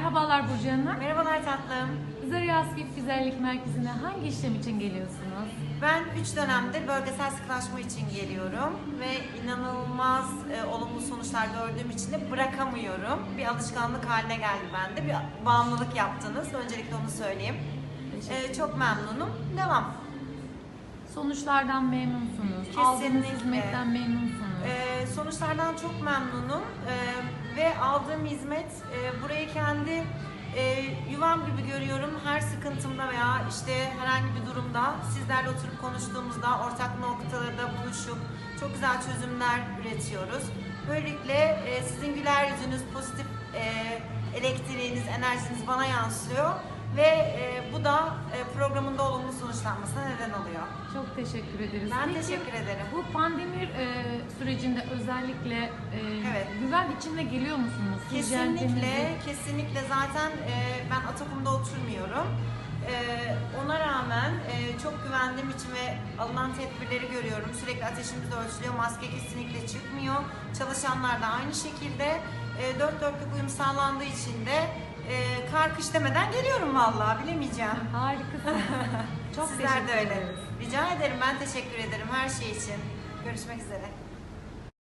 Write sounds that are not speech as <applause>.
Merhabalar Burcu Hanım. Merhabalar tatlım. Zarya Asgif Güzellik Merkezi'ne hangi işlem için geliyorsunuz? Ben 3 dönemdir bölgesel sıkılaşma için geliyorum ve inanılmaz e, olumlu sonuçlar gördüğüm için de bırakamıyorum. Bir alışkanlık haline geldi bende. Bir bağımlılık yaptınız. Öncelikle onu söyleyeyim. E, çok memnunum. Devam. Sonuçlardan memnunsunuz. Aldığınız Kesinlikle. hizmetten memnunsunuz. E, sonuçlardan çok memnunum E, ve aldığım hizmet e, burayı kendi e, yuvam gibi görüyorum. Her sıkıntımda veya işte herhangi bir durumda sizlerle oturup konuştuğumuzda ortak noktalarda buluşup çok güzel çözümler üretiyoruz. Böylelikle e, sizin güler yüzünüz, pozitif e, elektriğiniz, enerjiniz bana yansıyor ve e, bu da e, programın da olumlu sonuçlanmasına neden oluyor. Çok teşekkür ederiz. Ben Peki, teşekkür ederim. Bu pandemi e, sürecinde özellikle e, Evet. Güven içinde geliyor musunuz? Kesinlikle, kesinlikle zaten e, ben Atakum'da oturmuyorum. E, ona rağmen e, çok güvendiğim için ve alınan tedbirleri görüyorum. Sürekli ateşimiz ölçülüyor, maske kesinlikle çıkmıyor. Çalışanlar da aynı şekilde e, dört dörtlük uyum sağlandığı için de e, kar kış demeden geliyorum vallahi bilemeyeceğim. <laughs> Harikasın. <laughs> Çok Sizler teşekkür de öyle. ederiz. Rica ederim, ben teşekkür ederim her şey için. Görüşmek üzere.